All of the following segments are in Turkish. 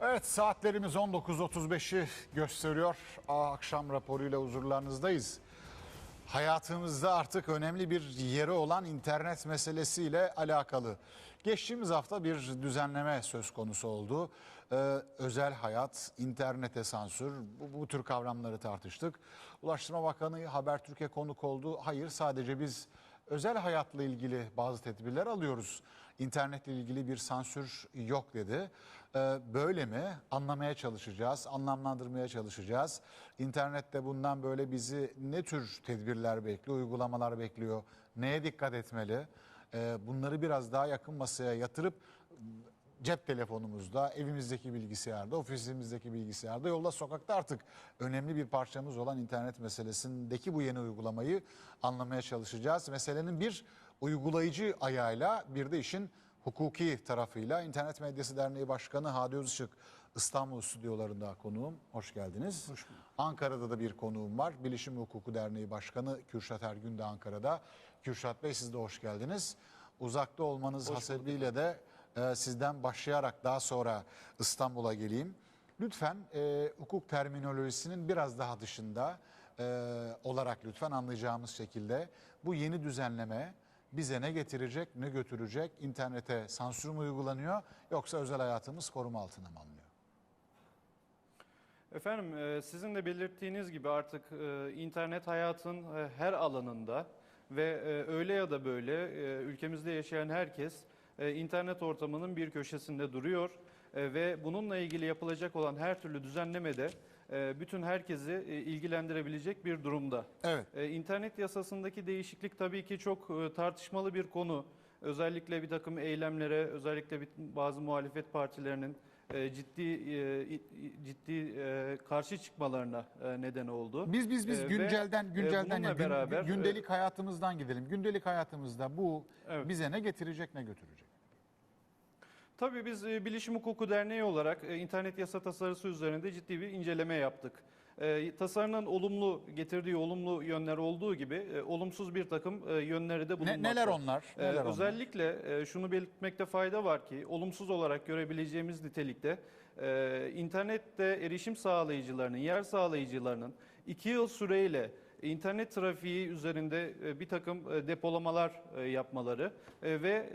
Evet saatlerimiz 19.35'i gösteriyor. Akşam raporuyla huzurlarınızdayız. Hayatımızda artık önemli bir yeri olan internet meselesiyle alakalı. Geçtiğimiz hafta bir düzenleme söz konusu oldu. Ee, özel hayat, internete sansür bu, bu tür kavramları tartıştık. Ulaştırma Bakanı Habertürk'e konuk oldu. Hayır sadece biz özel hayatla ilgili bazı tedbirler alıyoruz. İnternetle ilgili bir sansür yok dedi. Ee, böyle mi? Anlamaya çalışacağız, anlamlandırmaya çalışacağız. İnternette bundan böyle bizi ne tür tedbirler bekliyor, uygulamalar bekliyor, neye dikkat etmeli? Ee, bunları biraz daha yakın masaya yatırıp cep telefonumuzda, evimizdeki bilgisayarda, ofisimizdeki bilgisayarda, yolda sokakta artık önemli bir parçamız olan internet meselesindeki bu yeni uygulamayı anlamaya çalışacağız. Meselenin bir uygulayıcı ayağıyla bir de işin hukuki tarafıyla İnternet Medyası Derneği Başkanı Hadi Özışık İstanbul stüdyolarında konuğum. Hoş geldiniz. Hoş Ankara'da da bir konuğum var. Bilişim Hukuku Derneği Başkanı Kürşat Ergün de Ankara'da. Kürşat Bey siz de hoş geldiniz. Uzakta olmanız hasebiyle de e, sizden başlayarak daha sonra İstanbul'a geleyim. Lütfen e, hukuk terminolojisinin biraz daha dışında e, olarak lütfen anlayacağımız şekilde bu yeni düzenleme bize ne getirecek, ne götürecek? İnternete sansür mü uygulanıyor yoksa özel hayatımız koruma altına mı alınıyor? Efendim e, sizin de belirttiğiniz gibi artık e, internet hayatın e, her alanında ve öyle ya da böyle ülkemizde yaşayan herkes internet ortamının bir köşesinde duruyor ve bununla ilgili yapılacak olan her türlü düzenlemede e, bütün herkesi e, ilgilendirebilecek bir durumda. Evet. E, İnternet yasasındaki değişiklik tabii ki çok e, tartışmalı bir konu. Özellikle bir takım eylemlere, özellikle bazı muhalefet partilerinin e, ciddi e, ciddi e, karşı çıkmalarına e, neden oldu. Biz biz biz E, güncelden e, güncelden yani beraber, e, gündelik hayatımızdan gidelim. Gündelik hayatımızda bu Evet. bize ne getirecek ne götürecek? Tabii biz e, Bilişim Hukuku Derneği olarak e, internet yasa tasarısı üzerinde ciddi bir inceleme yaptık. E, tasarının olumlu getirdiği olumlu yönler olduğu gibi olumsuz bir takım yönleri de Ne, bulunmakta. neler onlar? Neler onlar? özellikle e, şunu belirtmekte fayda var ki olumsuz olarak görebileceğimiz nitelikte internette erişim sağlayıcılarının, yer sağlayıcılarının iki yıl süreyle internet trafiği üzerinde e, bir takım e, depolamalar e, yapmaları ve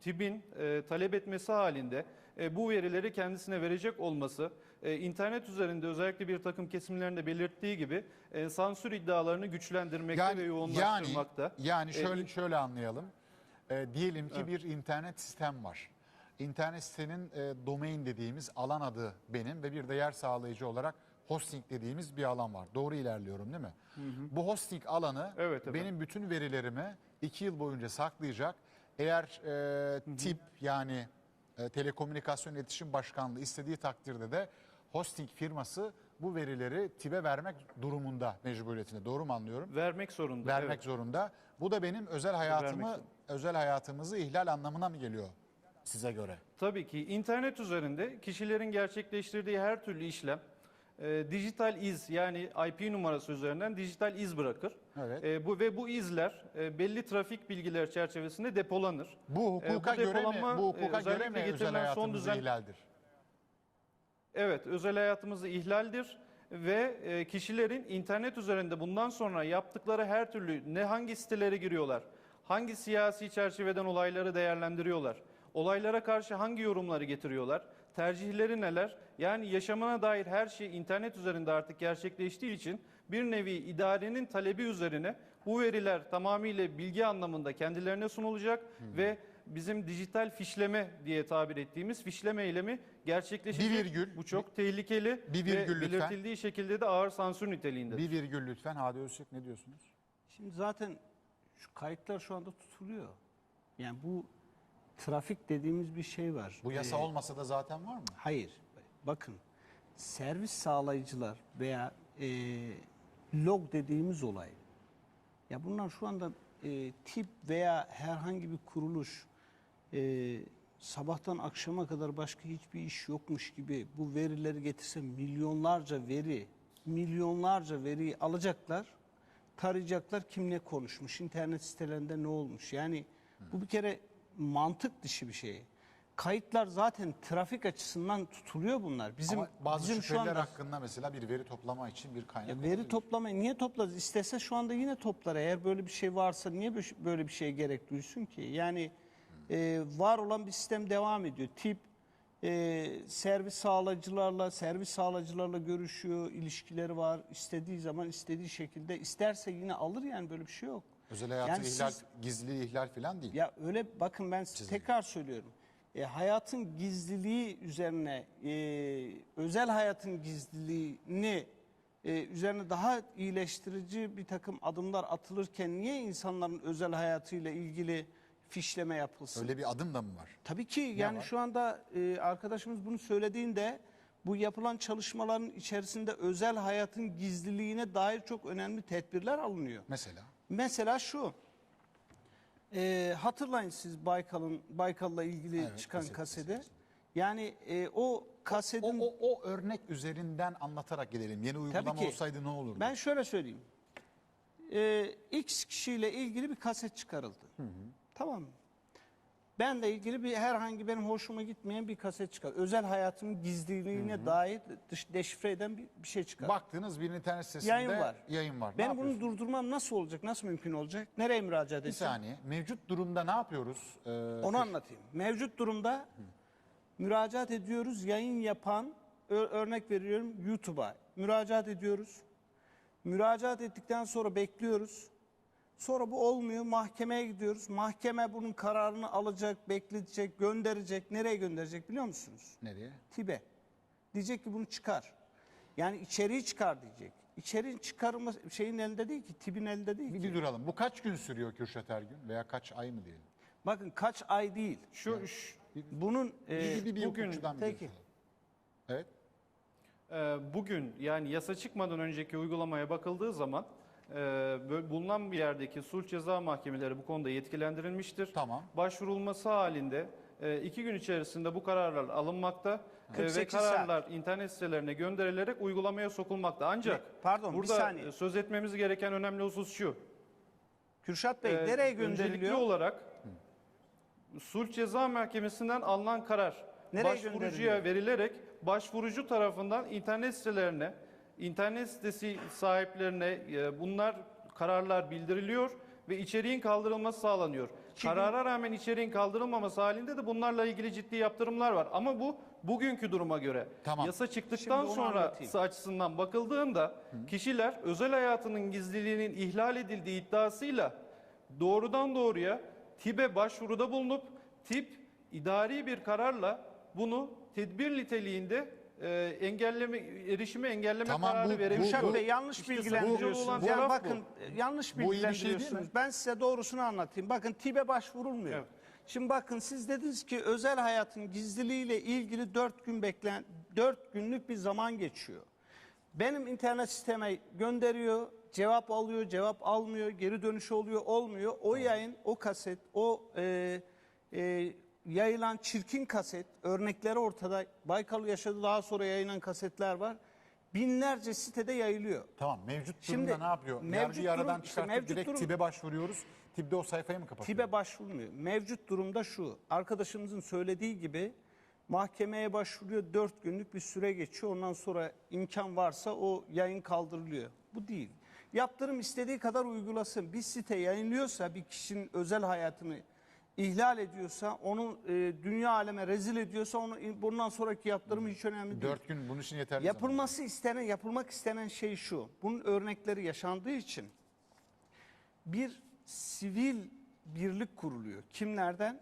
TİB'in talep etmesi halinde bu verileri kendisine verecek olması internet üzerinde özellikle bir takım kesimlerinde belirttiği gibi sansür iddialarını güçlendirmekte ve yani, yani, yoğunlaştırmakta. yani E, şöyle şöyle anlayalım. E, diyelim ki bir internet sistem var. İnternet sitenin e, domain dediğimiz alan adı benim ve bir de yer sağlayıcı olarak hosting dediğimiz bir alan var. Doğru ilerliyorum değil mi? Bu hosting alanı Evet efendim. benim bütün verilerimi iki yıl boyunca saklayacak. Eğer e, tip yani e, Telekomünikasyon İletişim Başkanlığı istediği takdirde de hosting firması bu verileri TİB'e vermek durumunda mecburiyetinde. Doğru mu anlıyorum? Vermek zorunda. vermek evet. zorunda. Bu da benim özel hayatımı zorunda. özel hayatımızı ihlal anlamına mı geliyor size göre? Tabii ki internet üzerinde kişilerin gerçekleştirdiği her türlü işlem e, dijital iz yani IP numarası üzerinden dijital iz bırakır. Evet. E, bu ve bu izler e, belli trafik bilgiler çerçevesinde depolanır. Bu hukuka bu göre mi? Bu hukuka e, göre mi özel son düzen- ihlaldir? Evet, özel hayatımızı ihlaldir ve e, kişilerin internet üzerinde bundan sonra yaptıkları her türlü ne hangi sitelere giriyorlar, hangi siyasi çerçeveden olayları değerlendiriyorlar, olaylara karşı hangi yorumları getiriyorlar, tercihleri neler? Yani yaşamına dair her şey internet üzerinde artık gerçekleştiği için bir nevi idarenin talebi üzerine bu veriler tamamıyla bilgi anlamında kendilerine sunulacak ve bizim dijital fişleme diye tabir ettiğimiz fişleme eylemi gerçekleşecek. Bir virgül. Bu çok tehlikeli Bir ve virgül lütfen. belirtildiği şekilde de ağır sansür niteliğinde. Bir virgül lütfen. Hadi Öztürk ne diyorsunuz? Şimdi zaten şu kayıtlar şu anda tutuluyor. Yani bu trafik dediğimiz bir şey var. Bu yasa Ee, olmasa da zaten var mı? Hayır. Bakın servis sağlayıcılar veya e, log dediğimiz olay. Ya bunlar şu anda e, tip veya herhangi bir kuruluş e, sabahtan akşama kadar başka hiçbir iş yokmuş gibi bu verileri getirse milyonlarca veri, milyonlarca veriyi alacaklar, tarayacaklar kim ne konuşmuş, internet sitelerinde ne olmuş. Yani bu bir kere mantık dışı bir şey. kayıtlar zaten trafik açısından tutuluyor bunlar. Bizim Ama bazı bizim şu şüpheliler anda hakkında mesela bir veri toplama için bir kaynak ya veri olabilir. toplamayı niye toplarız? İstese şu anda yine toplar. Eğer böyle bir şey varsa niye böyle- böyle bir şeye gerek duysun ki? Yani e, var olan bir sistem devam ediyor. Tip e, servis sağlayıcılarla, servis sağlayıcılarla görüşüyor, ilişkileri var. İstediği zaman istediği şekilde isterse yine alır yani böyle bir şey yok. Özel hayatı Yani ihlal, siz- gizliliği ihlal falan değil. Ya öyle bakın ben size tekrar söylüyorum. E, hayatın gizliliği üzerine e, özel hayatın gizliliğini e, üzerine daha iyileştirici bir takım adımlar atılırken niye insanların özel hayatıyla ilgili fişleme yapılsın? Öyle bir adım da mı var? Tabii ki yani var? şu anda e, arkadaşımız bunu söylediğinde bu yapılan çalışmaların içerisinde özel hayatın gizliliğine dair çok önemli tedbirler alınıyor. Mesela Mesela şu. e, hatırlayın siz Baykal'ın Baykal'la ilgili Evet, çıkan kaset kaseti. meselesi. Yani e, o o, kasetin o, o örnek üzerinden anlatarak gidelim. Yeni uygulama ki. olsaydı ne olurdu? ben şöyle söyleyeyim. E, X kişiyle ilgili bir kaset çıkarıldı. Tamam mı? Ben de ilgili bir herhangi benim hoşuma gitmeyen bir kaset çıkar. Özel hayatımın gizliliğine dair dış, deşifre eden bir, bir şey çıkar. Baktınız bir internet sitesinde Yayın var. Yayın var. Benim bunu durdurmam nasıl olacak? Nasıl mümkün olacak? Nereye müracaat Bir edeceğim? saniye. Mevcut durumda ne yapıyoruz? Ee, Onu anlatayım. Mevcut durumda müracaat ediyoruz. Yayın yapan örnek veriyorum YouTube'a müracaat ediyoruz. Müracaat ettikten sonra bekliyoruz. Sonra bu olmuyor. Mahkemeye gidiyoruz. Mahkeme bunun kararını alacak, bekletecek, gönderecek. Nereye gönderecek biliyor musunuz? nereye? TİB'e. Diyecek ki bunu çıkar. Yani içeriği çıkar diyecek. İçeriğin çıkarılma şeyin elinde değil ki, TİB'in elinde değil Bir, ki. bir duralım. Bu kaç gün sürüyor Kürşat Ergün? Veya kaç ay mı diyelim? Bakın kaç ay değil. Şu, şu- Bunun e, bir, bir, bir bugün- peki. Evet. e, bugün yani yasa çıkmadan önceki uygulamaya bakıldığı zaman e, bö- bulunan bir yerdeki sulh ceza mahkemeleri bu konuda yetkilendirilmiştir. Tamam. Başvurulması halinde e, iki gün içerisinde bu kararlar alınmakta e, ve 48 kararlar internet sitelerine gönderilerek uygulamaya sokulmakta. Ancak Pardon, bir burada saniye. e, söz etmemiz gereken önemli husus şu. Kürşat Bey Ee, nereye Öncelikli gönderiliyor? olarak sulh ceza mahkemesinden alınan karar Nereye başvurucuya verilerek başvurucu tarafından internet sitelerine, internet sitesi sahiplerine e, bunlar kararlar bildiriliyor ve içeriğin kaldırılması sağlanıyor. Karara rağmen içeriğin kaldırılmaması halinde de bunlarla ilgili ciddi yaptırımlar var. Ama bu bugünkü duruma göre Tamam. yasa çıktıktan sonra açısından bakıldığında kişiler özel hayatının gizliliğinin ihlal edildiği iddiasıyla doğrudan doğruya TİB'e başvuruda bulunup TİB idari bir kararla bunu tedbir niteliğinde e, engelleme erişimi engelleme Tamam, bu- kararı bu-. Kürşat Bey yanlış İşte bilgilendiriyorsunuz. olan Yani taraf bakın bu. yanlış Bu iyi bir şey değil bilgilendiriyorsunuz. mi? ben size doğrusunu anlatayım. Bakın TİB'e başvurulmuyor. Evet. Şimdi bakın siz dediniz ki özel hayatın gizliliğiyle ilgili 4 gün beklen 4 günlük bir zaman geçiyor. Benim internet sisteme gönderiyor, cevap alıyor, cevap almıyor, geri dönüş oluyor, olmuyor. O yayın, o kaset, o e, e, yayılan çirkin kaset, örnekleri ortada. Baykal yaşadı daha sonra yayılan kasetler var. Binlerce sitede yayılıyor. Tamam. Mevcut Şimdi durumda ne yapıyor? mevcut Yargıyı aradan durum- işte çıkartıp mevcut direkt durum- TİB'e başvuruyoruz. TİB de o sayfayı mı kapatıyor? TİB'e başvurmuyor. Mevcut durumda şu. Arkadaşımızın söylediği gibi mahkemeye başvuruyor. Dört günlük bir süre geçiyor. Ondan sonra imkan varsa o yayın kaldırılıyor. Bu değil. Yaptırım istediği kadar uygulasın. Bir site yayınlıyorsa bir kişinin özel hayatını ihlal ediyorsa, onu e, dünya aleme rezil ediyorsa onu bundan sonraki yaptırımı hiç önemli değil. Dört gün bunun için yeterli zaman. Yapılması istenen, yapılmak istenen şey şu. Bunun örnekleri yaşandığı için bir sivil birlik kuruluyor. Kimlerden?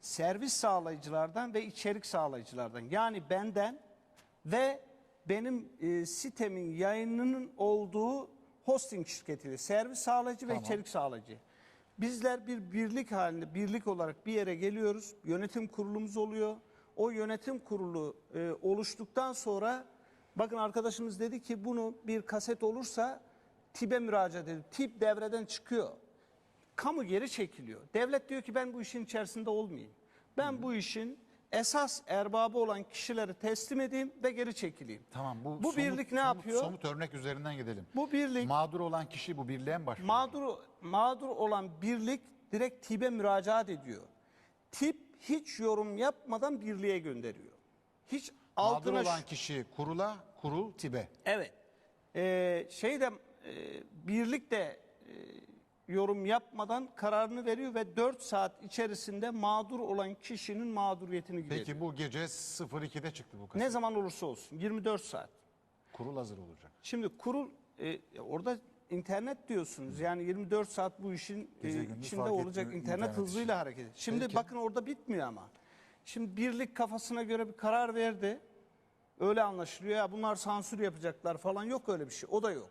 Servis sağlayıcılardan ve içerik sağlayıcılardan. Yani benden ve benim e, sitemin yayınının olduğu hosting şirketiyle servis sağlayıcı ve içerik sağlayıcı. Bizler bir birlik halinde, birlik olarak bir yere geliyoruz. Yönetim kurulumuz oluyor. O yönetim kurulu e, oluştuktan sonra bakın arkadaşımız dedi ki bunu bir kaset olursa TİB'e müracaat edin. TİB devreden çıkıyor. Kamu geri çekiliyor. Devlet diyor ki ben bu işin içerisinde olmayayım. Ben bu işin esas erbabı olan kişileri teslim edeyim ve geri çekileyim. Tamam bu, Bu somut- birlik ne somut- yapıyor? Somut örnek üzerinden gidelim. Bu birlik Mağdur olan kişi bu birliğe mi başvuruyor? mağdur mağdur olan birlik direkt TİB'e müracaat ediyor. TİB hiç yorum yapmadan birliğe gönderiyor. Hiç Mağdur altına olan kişi kurula, kurul TİB'e. Evet. Ee, şey de e, birlik de e, yorum yapmadan kararını veriyor ve 4 saat içerisinde mağdur olan kişinin mağduriyetini gideriyor. Peki bu gece 02'de çıktı bu kasa. Ne zaman olursa olsun 24 saat. Kurul hazır olacak. Şimdi kurul e, orada internet diyorsunuz. Yani 24 saat bu işin e, Gece gündüz içinde fark olacak etmiyor internet, internet hızıyla hareket ediyor. Şimdi Peki. bakın orada bitmiyor ama. Şimdi birlik kafasına göre bir karar verdi. Öyle anlaşılıyor ya bunlar sansür yapacaklar falan yok öyle bir şey. O da yok.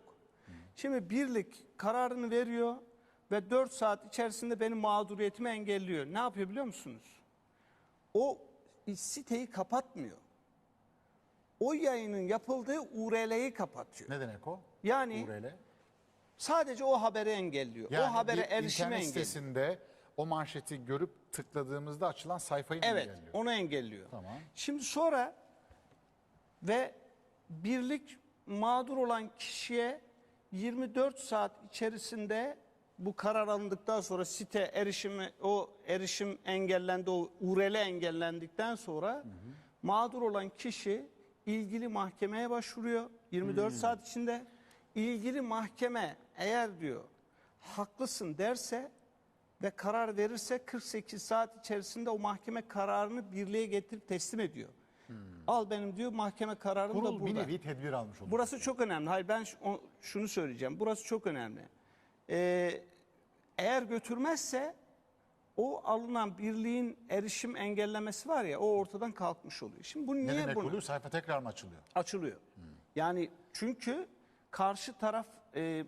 Şimdi birlik kararını veriyor ve 4 saat içerisinde benim mağduriyetimi engelliyor. Ne yapıyor biliyor musunuz? O siteyi kapatmıyor. O yayının yapıldığı URL'yi kapatıyor. Ne demek o? Yani URL. sadece o haberi engelliyor. Yani o habere erişimi engelliyor. sitesinde o manşeti görüp tıkladığımızda açılan sayfayı Evet, engelliyor? onu engelliyor. Tamam. Şimdi sonra ve birlik mağdur olan kişiye 24 saat içerisinde bu karar alındıktan sonra site erişimi o erişim engellendi o URL engellendikten sonra mağdur olan kişi ilgili mahkemeye başvuruyor 24 saat içinde ilgili mahkeme eğer diyor haklısın derse ve karar verirse 48 saat içerisinde o mahkeme kararını birliğe getirip teslim ediyor. Al benim diyor mahkeme kararım da Kurul bir burada. nevi tedbir almış oluyor. Burası çok önemli. Hayır ben şunu söyleyeceğim. Burası çok önemli. Ee, eğer götürmezse o alınan birliğin erişim engellemesi var ya o ortadan kalkmış oluyor. Şimdi bu ne niye demek bunu oluyor? Sayfa tekrar mı açılıyor? açılıyor? Yani çünkü karşı taraf e,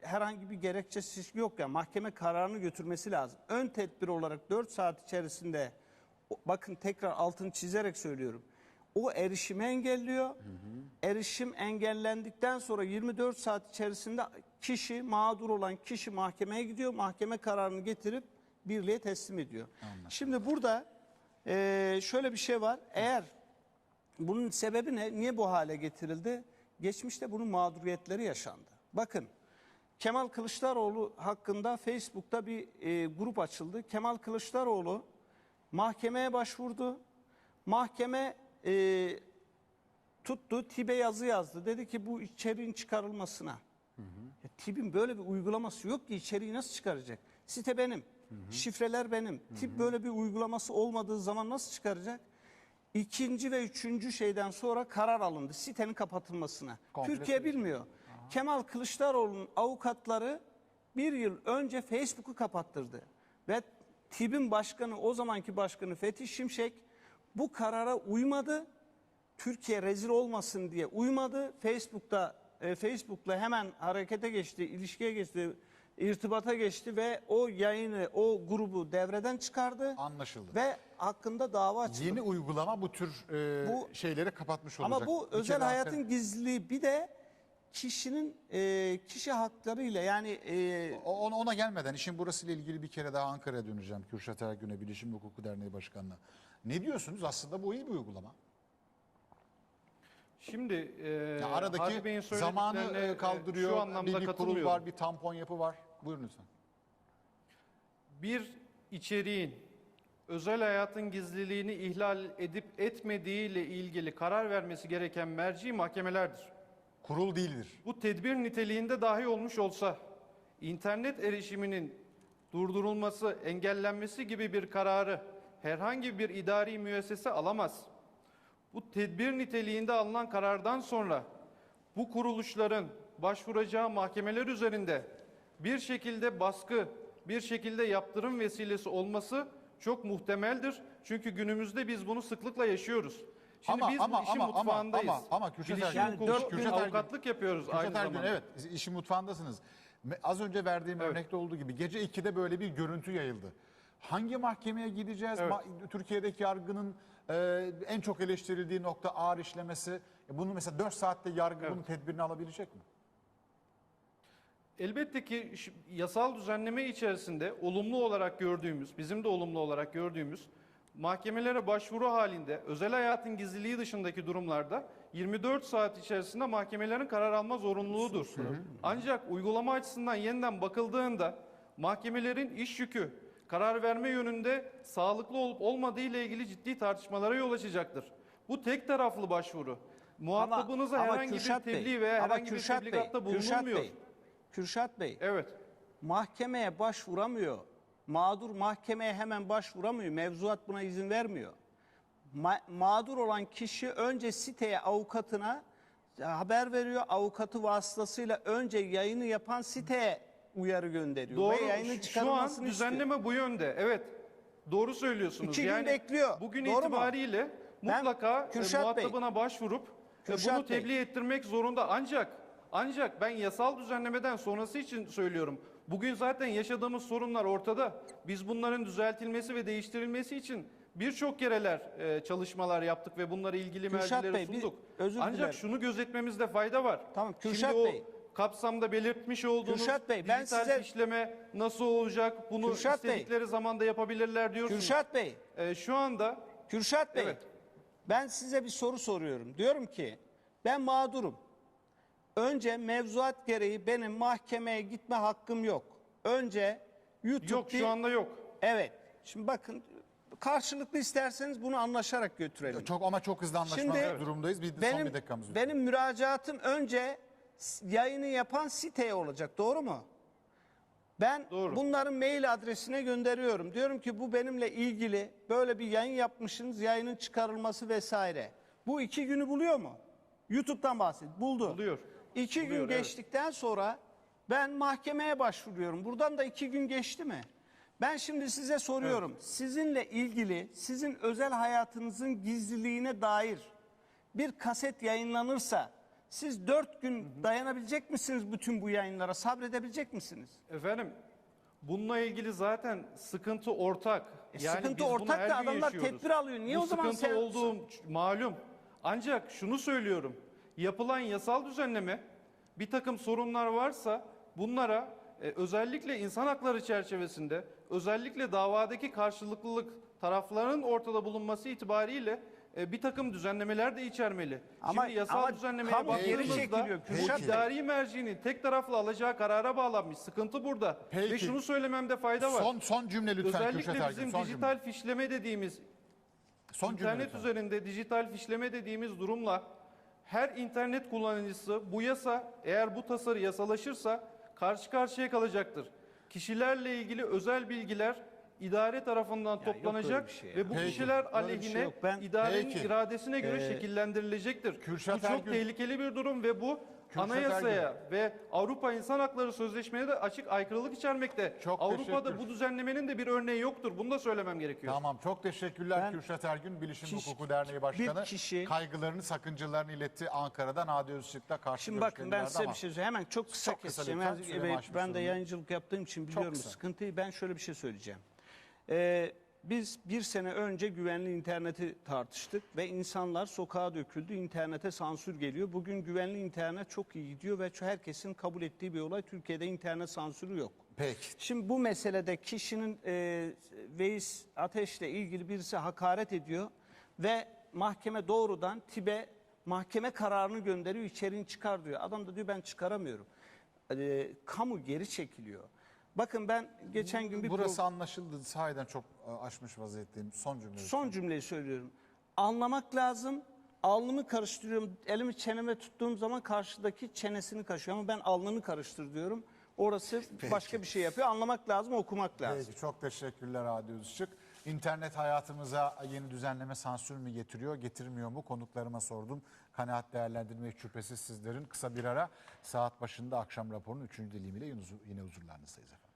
herhangi bir gerekçesi yok ya mahkeme kararını götürmesi lazım. Ön tedbir olarak 4 saat içerisinde bakın tekrar altını çizerek söylüyorum. O erişimi engelliyor. Erişim engellendikten sonra 24 saat içerisinde kişi mağdur olan kişi mahkemeye gidiyor. Mahkeme kararını getirip birliğe teslim ediyor. Şimdi burada e, şöyle bir şey var. Eğer bunun sebebi ne? Niye bu hale getirildi? Geçmişte bunun mağduriyetleri yaşandı. Bakın Kemal Kılıçdaroğlu hakkında Facebook'ta bir e, grup açıldı. Kemal Kılıçdaroğlu mahkemeye başvurdu. Mahkeme e, tuttu, TİB'e yazı yazdı. Dedi ki bu içeriğin çıkarılmasına. Ya, TİB'in böyle bir uygulaması yok ki içeriği nasıl çıkaracak? Site benim, şifreler benim. TİB böyle bir uygulaması olmadığı zaman nasıl çıkaracak? İkinci ve üçüncü şeyden sonra karar alındı sitenin kapatılmasına. Komple Türkiye bilmiyor. Kemal Kılıçdaroğlu'nun avukatları bir yıl önce Facebook'u kapattırdı. Ve TİB'in başkanı o zamanki başkanı Fethi Şimşek bu karara uymadı. Türkiye rezil olmasın diye uymadı. Facebook'ta e, Facebook'la hemen harekete geçti, ilişkiye geçti, irtibata geçti ve o yayını, o grubu devreden çıkardı. Anlaşıldı. Ve hakkında dava açıldı. Yeni uygulama bu tür e, Bu- şeyleri kapatmış olacak. Ama bu Bir özel kere hayatın Ankara- gizliliği bir de kişinin e, kişi haklarıyla yani e, O- Ona, ona gelmeden işin burasıyla ilgili bir kere daha Ankara'ya döneceğim. Kürşat Ergün'e Bilişim Hukuku Derneği Başkanı'na. Ne diyorsunuz? Aslında bu iyi bir uygulama. Şimdi e, Ya Bey'in aradaki zamanı söylediklerine, e, e, kaldırıyor. Şu anlamda bir, bir kurul katılmıyorum. var, bir tampon yapı var. Buyurun lütfen. bir içeriğin özel hayatın gizliliğini ihlal edip etmediği ile ilgili karar vermesi gereken merci mahkemelerdir. Kurul değildir. Bu tedbir niteliğinde dahi olmuş olsa internet erişiminin durdurulması, engellenmesi gibi bir kararı herhangi bir idari müessese alamaz. Bu tedbir niteliğinde alınan karardan sonra bu kuruluşların başvuracağı mahkemeler üzerinde bir şekilde baskı, bir şekilde yaptırım vesilesi olması çok muhtemeldir. Çünkü günümüzde biz bunu sıklıkla yaşıyoruz. Şimdi Ama- biz ama- işin ama- mutfağındayız. ama- ama Kürşat Ergün- Yani Kürşat Ergün- avukatlık yapıyoruz Kürşat aynı Ergün, zamanda. evet işin mutfağındasınız. Az önce verdiğim Evet. örnekte olduğu gibi gece 2'de böyle bir görüntü yayıldı. Hangi mahkemeye gideceğiz? Evet. Ma- Türkiye'deki yargının e, en çok eleştirildiği nokta ağır işlemesi. E, Bunu mesela 4 saatte yargı Evet. bunun tedbirini alabilecek mi? Elbette ki ş- yasal düzenleme içerisinde olumlu olarak gördüğümüz, bizim de olumlu olarak gördüğümüz mahkemelere başvuru halinde özel hayatın gizliliği dışındaki durumlarda 24 saat içerisinde mahkemelerin karar alma zorunluluğudur. Ancak uygulama açısından yeniden bakıldığında mahkemelerin iş yükü karar verme yönünde sağlıklı olup olmadığı ile ilgili ciddi tartışmalara yol açacaktır. Bu tek taraflı başvuru. Muhatabınıza herhangi Kürşat bir Bey, tebliğ veya ama herhangi bir Kürşat Bey, tebligatta Kürşat bulunulmuyor. Bey, Kürşat Bey, Evet. mahkemeye başvuramıyor. Mağdur mahkemeye hemen başvuramıyor. Mevzuat buna izin vermiyor. Ma- mağdur olan kişi önce siteye avukatına haber veriyor. Avukatı vasıtasıyla önce yayını yapan siteye uyarı gönderiyor. Doğru. Ve yayının Şu- an çıkarılmasını istiyor. düzenleme bu yönde. Evet. Doğru söylüyorsunuz. İki gün yani bekliyor. Bugün Doğru mu? itibariyle Ben- mutlaka e, Kürşat Bey. muhatabına başvurup e, Kürşat bunu Bey. tebliğ ettirmek zorunda. Ancak ancak ben yasal düzenlemeden sonrası için söylüyorum. Bugün zaten yaşadığımız sorunlar ortada. Biz bunların düzeltilmesi ve değiştirilmesi için birçok kereler e, çalışmalar yaptık ve bunları ilgili Kürşat mercilere Bey, bir- sunduk. özür Ancak dilerim. şunu gözetmemizde fayda var. Tamam, Kürşat Şimdi o Bey. Kapsamda belirtmiş olduğunuz Kürşat Bey, ben dijital size- işleme nasıl olacak? Bunu Kürşat Bey. istedikleri zamanda yapabilirler diyorsunuz. Kürşat Bey, Ee, şu anda Kürşat Bey, Evet. ben size bir soru soruyorum. Diyorum ki ben mağdurum. Önce mevzuat gereği benim mahkemeye gitme hakkım yok. Önce YouTube yok şu anda yok. Evet. Şimdi bakın karşılıklı isterseniz bunu anlaşarak götürelim. Çok ama çok hızlı anlaşmak Şimdi durumdayız. Bir, son benim, bir dakikamız. lütfen. benim müracaatım önce yayını yapan siteye olacak. Doğru mu? Ben Doğru. bunların mail adresine gönderiyorum. Diyorum ki bu benimle ilgili böyle bir yayın yapmışsınız, yayının çıkarılması vesaire. Bu iki günü buluyor mu? YouTube'dan bahset. Buldu. Buluyor. İki Buluyor, gün evet. geçtikten sonra ben mahkemeye başvuruyorum. Buradan da iki gün geçti mi? Ben şimdi size soruyorum. Sizinle ilgili, sizin özel hayatınızın gizliliğine dair bir kaset yayınlanırsa siz dört gün dayanabilecek misiniz bütün bu yayınlara? Sabredebilecek misiniz? Efendim bununla ilgili zaten sıkıntı ortak. E, sıkıntı bunu ortak her da gün adamlar yaşıyoruz. tedbir alıyor. Niye Bu o zaman sıkıntı sen- olduğu malum. Ancak şunu söylüyorum. Yapılan yasal düzenleme bir takım sorunlar varsa bunlara e, özellikle insan hakları çerçevesinde özellikle davadaki karşılıklılık tarafların ortada bulunması itibariyle e, bir takım düzenlemeler de içermeli. Ama- Şimdi yasal ama düzenlemeye kamu geri baktığımızda çekiliyor, Kürşat Bey. idari mercinin tek taraflı alacağı karara bağlanmış. Sıkıntı burada. Peki. Ve şunu söylememde fayda var. Son son cümle lütfen Kürşat Özellikle Ergün. bizim Son dijital cümle. fişleme dediğimiz Son cümle İnternet lütfen. üzerinde dijital fişleme dediğimiz durumla her internet kullanıcısı bu yasa eğer bu tasarı yasalaşırsa karşı karşıya kalacaktır. Kişilerle ilgili özel bilgiler idare tarafından yok öyle toplanacak bir şey ya. ve bu Peki. kişiler Öyle bir aleyhine şey yok. Ben- idarenin Peki. iradesine göre şekillendirilecektir. Kürşat bu çok Ergün- tehlikeli bir durum ve bu Kürşat anayasaya ve Avrupa İnsan Hakları Sözleşme'ye de açık aykırılık içermekte. Çok Avrupa'da teşekkür. bu düzenlemenin de bir örneği yoktur. Bunu da söylemem gerekiyor. Tamam çok teşekkürler Ben- Kürşat Ergün Bilişim Kiş- Hukuku Derneği Başkanı. bir kişi- kaygılarını sakıncalarını iletti Ankara'dan Hadi Özçık'ta karşı Şimdi bakın ben size verdi bir şey söyleyeyim. Hemen çok kısa Çok kısa keseceğim. lütfen, Ben- süremi evet, aşmış ben de durumda. yayıncılık yaptığım için biliyorum kısa. sıkıntıyı. Ben şöyle bir şey söyleyeceğim. Ee, biz bir sene önce güvenli interneti tartıştık ve insanlar sokağa döküldü. İnternete sansür geliyor. Bugün güvenli internet çok iyi gidiyor ve herkesin kabul ettiği bir olay. Türkiye'de internet sansürü yok. Peki. Şimdi bu meselede kişinin e, Veys Ateş'le ilgili birisi hakaret ediyor ve mahkeme doğrudan TİB'e mahkeme kararını gönderiyor içeriğini çıkar diyor. Adam da diyor ben çıkaramıyorum. E, kamu geri çekiliyor. Bakın ben geçen gün bir Burası anlaşıldı. Sahiden çok e, aşmış vaziyetteyim. Son cümle. lütfen. son cümleyi söylüyorum. Anlamak lazım. Alnımı karıştırıyorum. Elimi çeneme tuttuğum zaman karşıdaki çenesini kaşıyor ama ben alnını karıştır diyorum. Orası başka bir şey yapıyor. Anlamak lazım, okumak lazım. Peki, çok teşekkürler Hadi Özçık. İnternet hayatımıza yeni düzenleme sansür mü getiriyor, getirmiyor mu? Konuklarıma sordum. Kanaat değerlendirmek şüphesiz sizlerin. Kısa bir ara saat başında akşam raporunun 3. dilimiyle yine huzurlarınızdayız efendim.